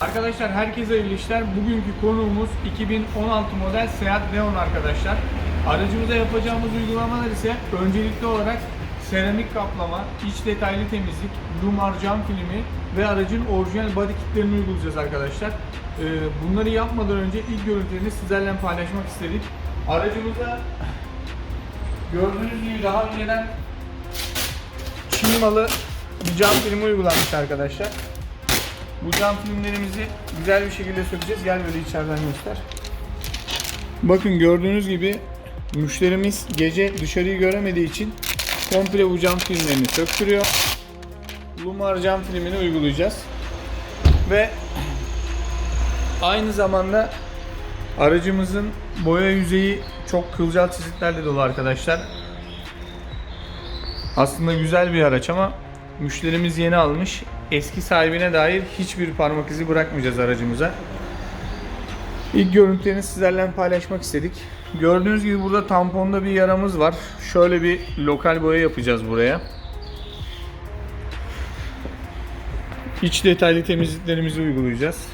Arkadaşlar herkese hayırlı işler. Bugünkü konuğumuz 2016 model Seat Leon arkadaşlar. Aracımıza yapacağımız uygulamalar ise öncelikli olarak seramik kaplama, iç detaylı temizlik, lumar cam filmi ve aracın orijinal body kitlerini uygulayacağız arkadaşlar. Ee, bunları yapmadan önce ilk görüntülerini sizlerle paylaşmak istedik. Aracımıza gördüğünüz gibi daha önceden Çin malı bir cam filmi uygulanmış arkadaşlar. Bu cam filmlerimizi güzel bir şekilde sökeceğiz. Gel böyle içeriden göster. Bakın gördüğünüz gibi müşterimiz gece dışarıyı göremediği için komple bu cam filmlerini söktürüyor. Lumar cam filmini uygulayacağız. Ve aynı zamanda aracımızın boya yüzeyi çok kılcal çiziklerle dolu arkadaşlar. Aslında güzel bir araç ama müşterimiz yeni almış. Eski sahibine dair hiçbir parmak izi bırakmayacağız aracımıza. İlk görüntülerini sizlerle paylaşmak istedik. Gördüğünüz gibi burada tamponda bir yaramız var. Şöyle bir lokal boya yapacağız buraya. İç detaylı temizliklerimizi uygulayacağız.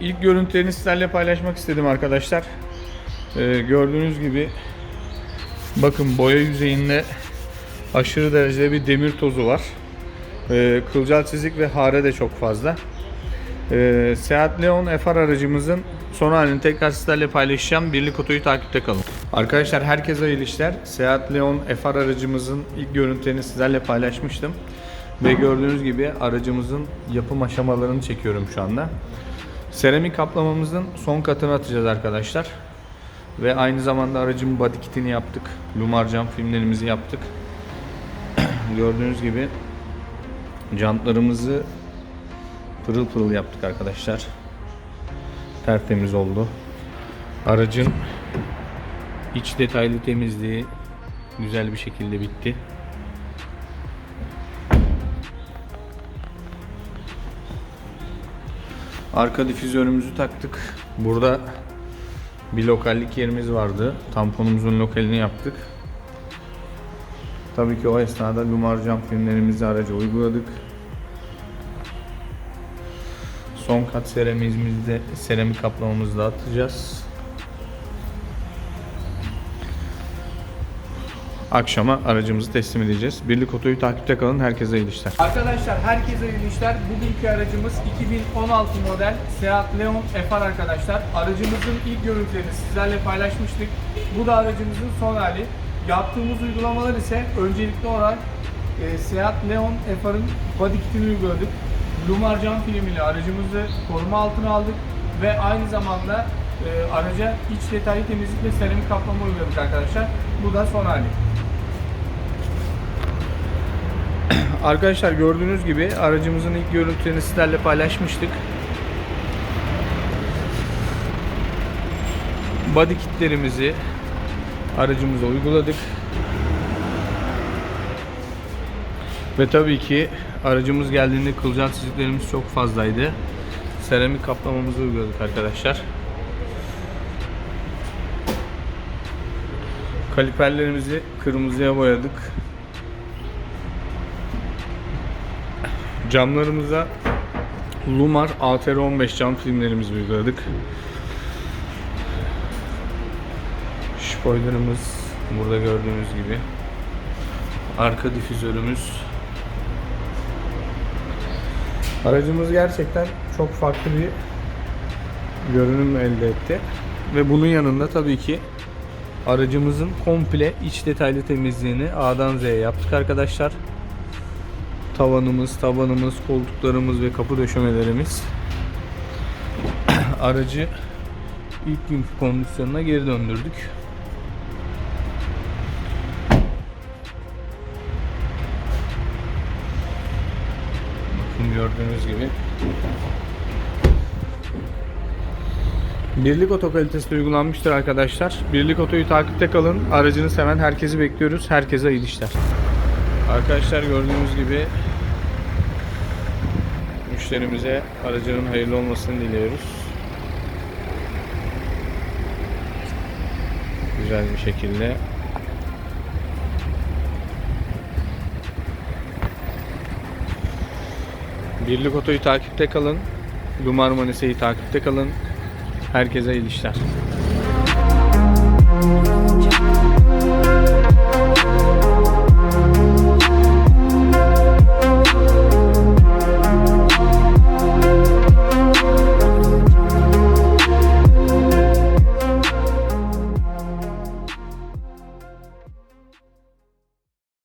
İlk görüntülerini sizlerle paylaşmak istedim arkadaşlar. Ee, gördüğünüz gibi bakın boya yüzeyinde aşırı derecede bir demir tozu var. Ee, kılcal çizik ve hare de çok fazla. Ee, Seat Leon FR aracımızın son halini tekrar sizlerle paylaşacağım. Birlik otoyu takipte kalın. Arkadaşlar herkese hayırlı işler. Seat Leon FR aracımızın ilk görüntülerini sizlerle paylaşmıştım. Ve gördüğünüz gibi aracımızın yapım aşamalarını çekiyorum şu anda. Seramik kaplamamızın son katını atacağız arkadaşlar. Ve aynı zamanda aracın body kitini yaptık. Lumar cam filmlerimizi yaptık. Gördüğünüz gibi jantlarımızı pırıl pırıl yaptık arkadaşlar. Tertemiz oldu. Aracın iç detaylı temizliği güzel bir şekilde bitti. Arka difüzörümüzü taktık. Burada bir lokallik yerimiz vardı. Tamponumuzun lokalini yaptık. Tabii ki o esnada lumar cam filmlerimizi araca uyguladık. Son kat seramizimizi de seramik kaplamamızı da atacağız. Akşama aracımızı teslim edeceğiz. Birlik otoyu takipte kalın. Herkese iyi işler. Arkadaşlar herkese iyi işler. Bugünkü aracımız 2016 model Seat Leon FR arkadaşlar. Aracımızın ilk görüntülerini sizlerle paylaşmıştık. Bu da aracımızın son hali. Yaptığımız uygulamalar ise öncelikli olarak e, Seat Leon FR'ın body kitini uyguladık. Lumar cam filmiyle aracımızı koruma altına aldık ve aynı zamanda e, araca iç detaylı temizlik ve seramik kaplama uyguladık arkadaşlar. Bu da son hali. Arkadaşlar gördüğünüz gibi aracımızın ilk görüntülerini sizlerle paylaşmıştık. Body kitlerimizi aracımıza uyguladık. Ve tabii ki aracımız geldiğinde kılcal çiziklerimiz çok fazlaydı. Seramik kaplamamızı uyguladık arkadaşlar. Kaliperlerimizi kırmızıya boyadık. Camlarımıza Lumar ATR15 cam filmlerimizi uyguladık. Spoilerımız burada gördüğünüz gibi. Arka difüzörümüz. Aracımız gerçekten çok farklı bir görünüm elde etti. Ve bunun yanında tabii ki aracımızın komple iç detaylı temizliğini A'dan Z'ye yaptık arkadaşlar tavanımız, tabanımız, koltuklarımız ve kapı döşemelerimiz aracı ilk günkü kondisyonuna geri döndürdük. Bakın gördüğünüz gibi Birlik oto kalitesi uygulanmıştır arkadaşlar. Birlik otoyu takipte kalın. Aracını seven herkesi bekliyoruz. Herkese iyi işler. Arkadaşlar gördüğünüz gibi müşterimize aracının hayırlı olmasını diliyoruz. Güzel bir şekilde Birlik Oto'yu takipte kalın. Lumar Manisa'yı takipte kalın. Herkese iyi işler.